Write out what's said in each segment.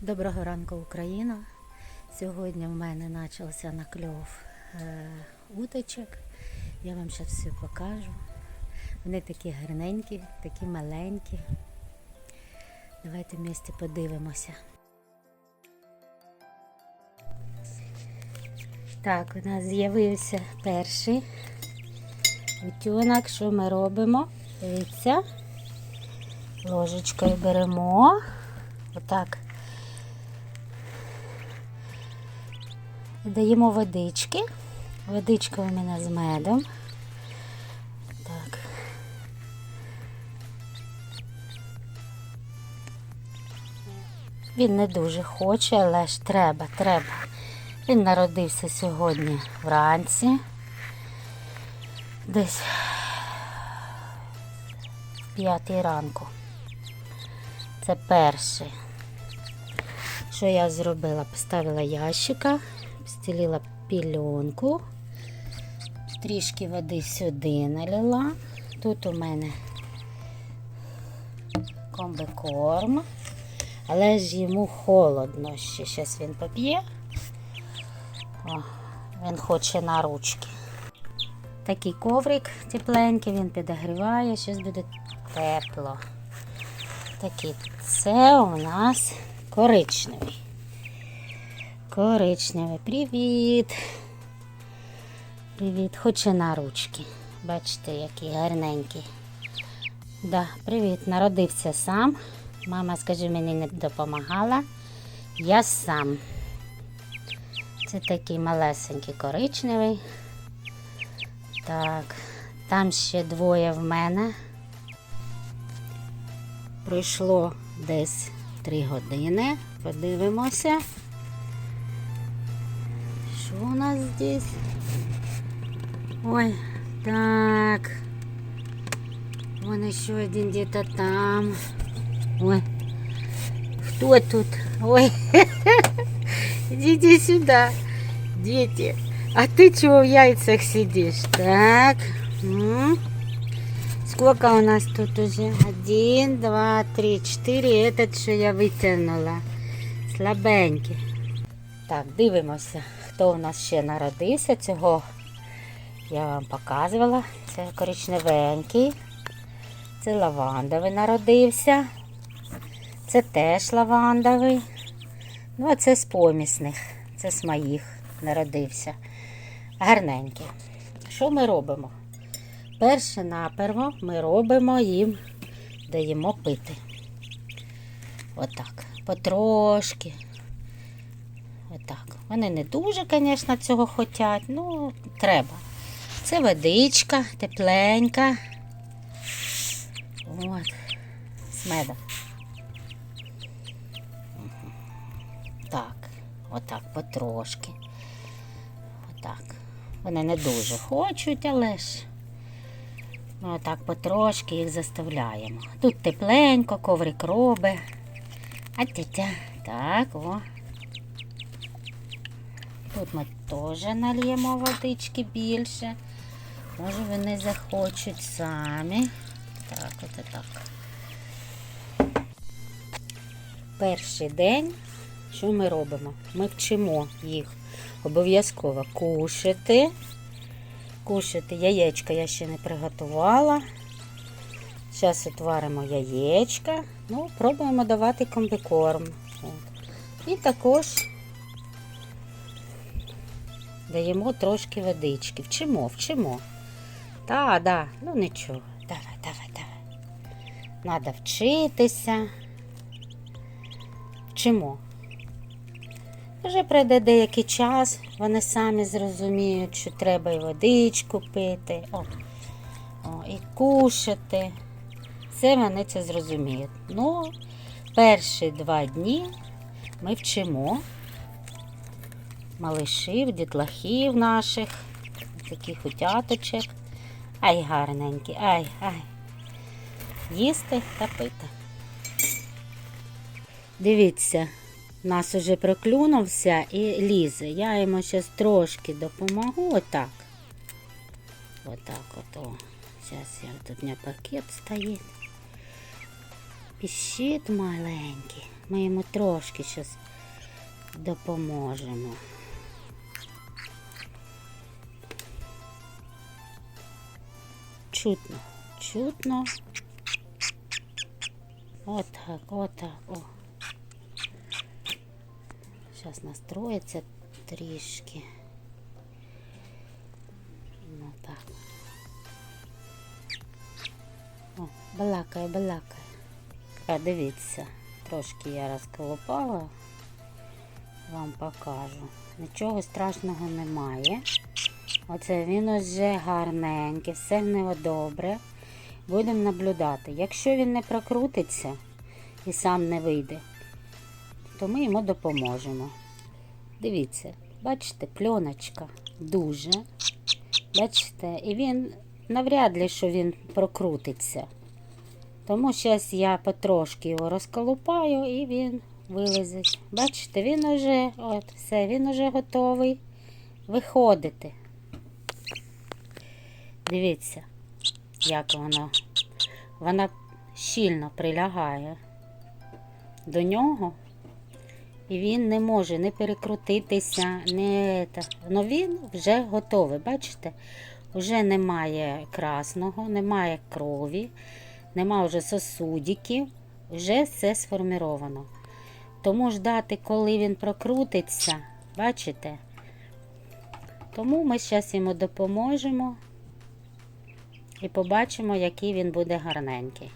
Доброго ранку, Україна. Сьогодні в мене почався накльов е, уточок. Я вам зараз все покажу. Вони такі гарненькі, такі маленькі. Давайте вместе подивимося. Так, у нас з'явився перший утюнок. Що ми робимо? Дивіться. Ложечкою беремо. Отак. Даємо водички. Водичка у мене з медом. Так. Він не дуже хоче, але ж треба, треба. Він народився сьогодні вранці. Десь в п'ятій ранку. Це перший. Що я зробила? Поставила ящика, стелила пільонку, трішки води сюди налила. Тут у мене комбикорм, але ж йому холодно ще. Зараз він поп'є. Він хоче на ручки. Такий коврик тепленький, він підогріває, зараз буде тепло. Такий. Це у нас коричневий. Коричневий. Привіт. Привіт. Хоче на ручки. Бачите, який гарненький. Да, привіт. Народився сам. Мама, скажи, мені не допомагала. Я сам. Це такий малесенький коричневий. Так, там ще двоє в мене. Пройшло десь 3 години. Подивимося. Що у нас здесь? Ой, так. Вон еще один где-то там. Ой. Кто тут? Ой. Идите сюда. Дети. А ты чего в яйцах сидишь? Так. Сколько у нас тут уже? Один, два, три, четыре. Этот, що я витягнула. Слабенький. Так, дивимося, хто у нас ще народився. Цього я вам показувала. Це коричневенький. Це лавандовий народився. Це теж лавандовий. Ну, а це з помісних. Це з моїх народився. Гарненький. Що ми робимо? Перше наперво ми робимо їм, даємо пити. Отак. Потрошки. Отак. Вони не дуже, звісно, цього хочуть, ну, треба. Це водичка, тепленька. От. З медом. Так, отак, потрошки. Отак. Вони не дуже хочуть, але ж. Ми отак потрошки їх заставляємо. Тут тепленько, коврик робить. А тетя. Так, о. Тут ми теж нальємо водички більше. Може вони захочуть самі. Так, от і так. Перший день, що ми робимо? Ми вчимо їх обов'язково кушати. Кушати яєчка я ще не приготувала. Зараз отваримо яєчка. Ну, пробуємо давати комбікорм. І також даємо трошки водички. Вчимо, вчимо. Та, да, ну нічого. Давай, давай, давай. Надо вчитися. Вчимо. Вже пройде деякий час, вони самі зрозуміють, що треба і водичку пити, о, о, і кушати. Все вони це зрозуміють. Ну, перші два дні ми вчимо малишів, дітлахів наших, таких утяточок. Ай, гарненькі, ай, ай. Їсти та пити. Дивіться, нас уже проклюнувся і лізе. Я йому зараз трошки допомогу. Отак. Отак от. О. Зараз я тут у пакет стоїть. Піщить маленький. Ми йому трошки щось допоможемо. Чутно, чутно. Отак, отак, о. Зараз настроїться трішки. Ну так. О, балакає, балакає. А дивіться, трошки я розколупала, вам покажу. Нічого страшного немає. Оце він уже гарненький, все в нього добре. Будемо наблюдати. Якщо він не прокрутиться і сам не вийде, то ми йому допоможемо. Дивіться, бачите, пленочка дуже. Бачите, і він навряд ли, що він прокрутиться. Тому зараз я потрошки його розколупаю і він вилазить. Бачите, він уже, от, все, він уже готовий виходити. Дивіться, як воно. Вона щільно прилягає до нього. І він не може не перекрутитися, не. Ну він вже готовий. Бачите? Вже немає красного, немає крові, немає вже сосудиків, вже все сформіровано. Тому ждати, коли він прокрутиться, бачите? Тому ми зараз йому допоможемо і побачимо, який він буде гарненький.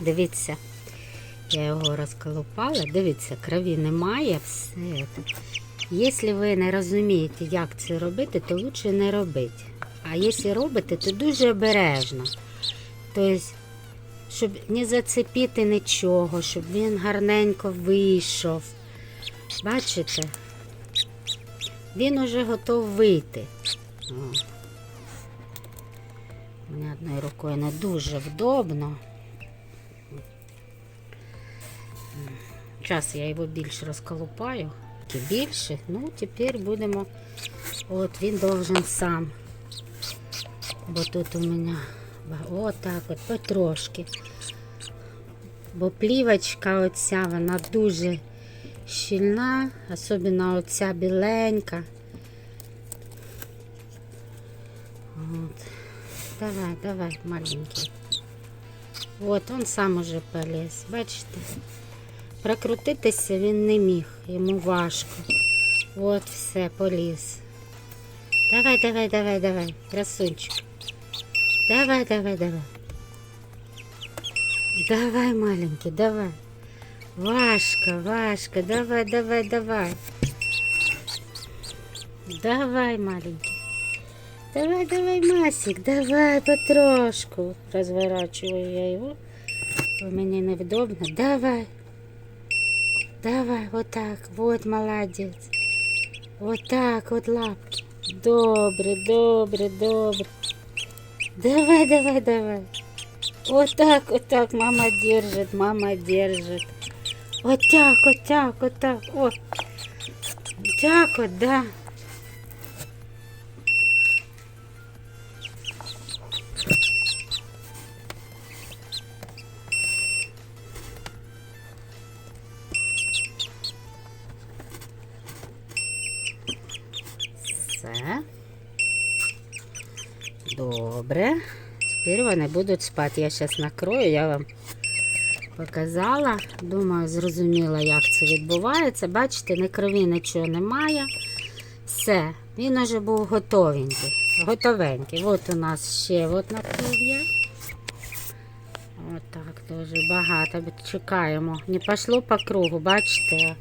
Дивіться, я його розколупала. Дивіться, крові немає, все. Якщо ви не розумієте, як це робити, то краще не робити. А якщо робите, то дуже обережно. Тобто, щоб не зацепити нічого, щоб він гарненько вийшов. Бачите? Він уже готов вийти. О. Мені одною рукою не дуже вдобно. Зараз я його більше розколупаю. Тільки більше. Ну, тепер будемо. От він должен сам. Бо тут у мене отак от потрошки. Бо плівочка оця, вона дуже щільна, особливо оця біленька. От. Давай, давай, маленький. От, он сам уже полез. Бачите? Прокрутитися він не міг, йому важко. От все, поліз. Давай, давай, давай, давай, красунчик. Давай, давай, давай. Давай, маленький, давай. Важко, важко. Давай, давай, давай. Давай, маленький. Давай, давай, Масик, давай потрошку. Разворачиваю я его. У меня невдобно. Давай. Давай, вот так. Вот, молодец. Вот так, вот лапки. Добре, добре, добре. Давай, давай, давай. Вот так, вот так мама держит, мама держит. Вот так, вот так, вот так. Вот. Да. Все. Добре. Тепер вони будуть спати. Я зараз накрою, я вам показала. Думаю, зрозуміла, як це відбувається. Бачите, ні крові нічого немає. Все, він уже був готовенький. Готовенький. От у нас ще одна кров є. Отак дуже багато. Чекаємо. Не пішло по кругу, бачите,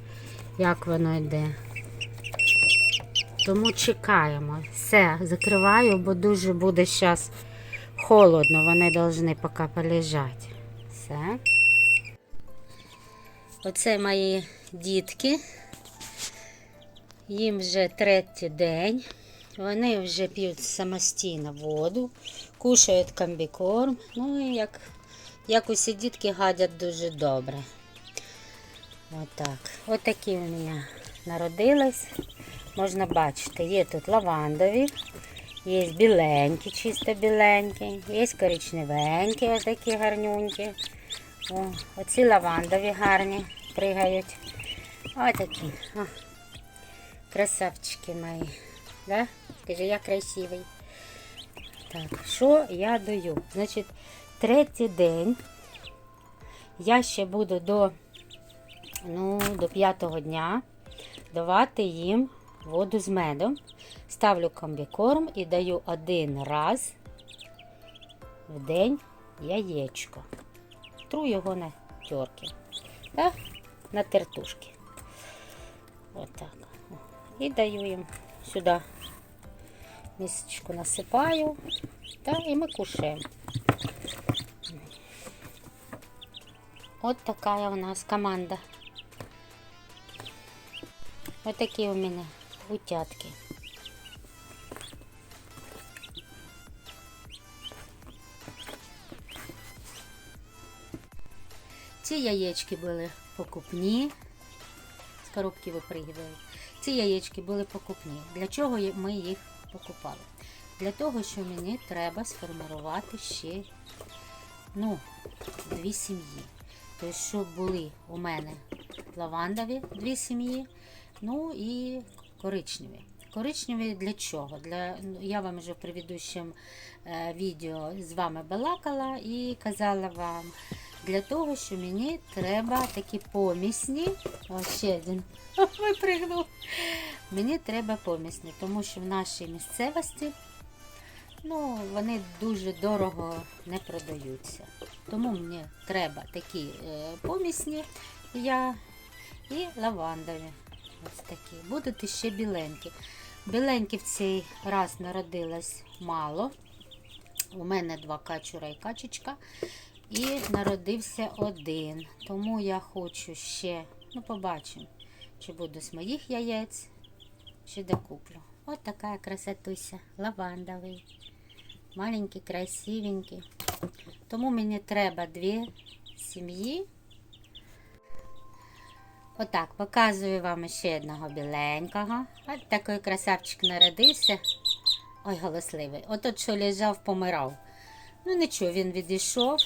як воно йде. Тому чекаємо. Все, закриваю, бо дуже буде зараз холодно. Вони повинні поки полежати. Все. Оце мої дітки. Їм вже третій день. Вони вже п'ють самостійно воду, кушають комбікорм. Ну і як, як усі дітки гадять дуже добре. Отак. Отакі у мене народились. Можна бачити, є тут лавандові, Є біленькі, чисто біленькі, є коричневенькі, ось такі гарнюнькі. О, оці лавандові гарні пригають. Ось такі. О, красавчики мої. Да? Скажи, я красивий. Так, що я даю? Значить, третій день я ще буду до, ну, до п'ятого дня давати їм воду з медом. Ставлю комбікорм і даю один раз в день яєчко. Тру його на терки. Да? На тертушки. Отак. І даю їм сюди місочку насипаю. Та, і ми кушаємо. От така у нас команда. Ось такі у мене утятки. Ці яєчки були покупні. З коробки випригували. Ці яєчки були покупні. Для чого ми їх покупали? Для того, що мені треба сформувати ще ну, дві сім'ї. Тобто, щоб були у мене лавандові дві сім'ї, ну і коричневі. Коричневі для чого? Для, я вам вже в предыдущому е, відео з вами балакала і казала вам, для того, що мені треба такі помісні. О, ще один випригнув. Мені треба помісні, тому що в нашій місцевості ну, вони дуже дорого не продаються. Тому мені треба такі е, помісні я і лавандові. Ось такі. Будуть ще біленькі. Біленькі в цей раз народилось мало. У мене два качура і качечка. І народився один. Тому я хочу ще, ну побачимо, чи буду з моїх яєць, чи докуплю. Ось така красотуся, лавандовий. Маленький, красивенький. Тому мені треба дві сім'ї. Отак, показую вам ще одного біленького. Ось такий красавчик народився. Ой, голосливий. Отот, що лежав, помирав. Ну нічого, він відійшов.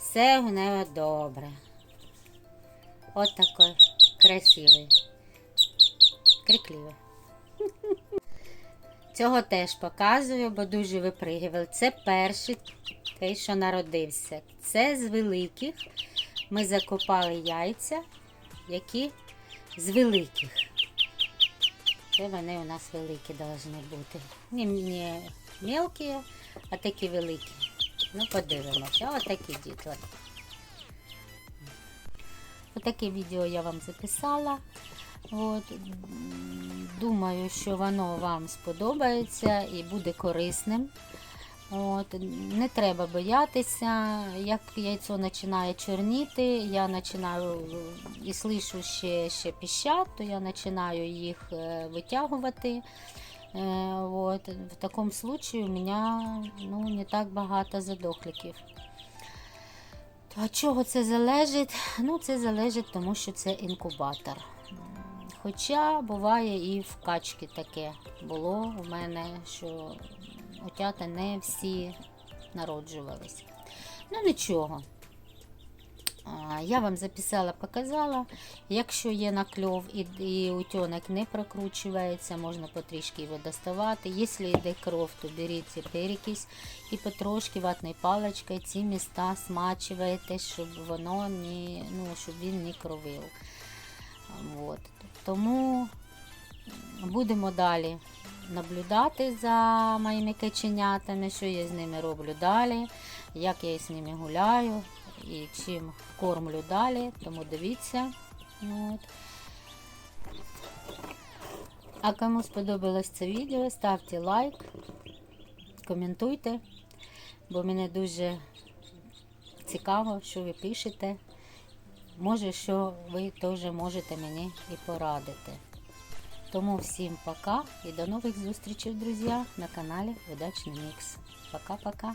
Все у нього добре. От такий красивий. Крикливий. Цього теж показую, бо дуже випригував. Це перший, той, що народився. Це з великих. Ми закопали яйця, які з великих. Це вони у нас великі повинні бути. Не, мелкі, а такі великі. Ну, подивимося. Ось такі діти. Отаке відео я вам записала. От, думаю, що воно вам сподобається і буде корисним. От, не треба боятися, як яйцо починає чорніти, я починаю і слышу ще, ще піщать, то я починаю їх е, витягувати. Е, От, в такому случае у мене ну, не так багато задохликів. А чого це залежить? Ну, це залежить, тому що це інкубатор. Хоча буває і в качки таке було у мене, що утята не всі народжувалися. Ну нічого. Я вам записала, показала. Якщо є накльов і, і утенок не прокручується, можна потрішки його доставати. Якщо йде кров, то беріть перекись і потрошки ватною паличкою ці міста смачуєте, щоб воно не, ну, щоб він не кровив. От. Тому будемо далі наблюдати за моїми каченятами, що я з ними роблю далі, як я з ними гуляю і чим кормлю далі. Тому дивіться. От. А кому сподобалось це відео, ставте лайк, коментуйте, бо мене дуже цікаво, що ви пишете. Може, що ви теж можете мені і порадити. Тому всім пока і до нових зустрічей, друзі, на каналі Удачний Мікс. Пока-пока.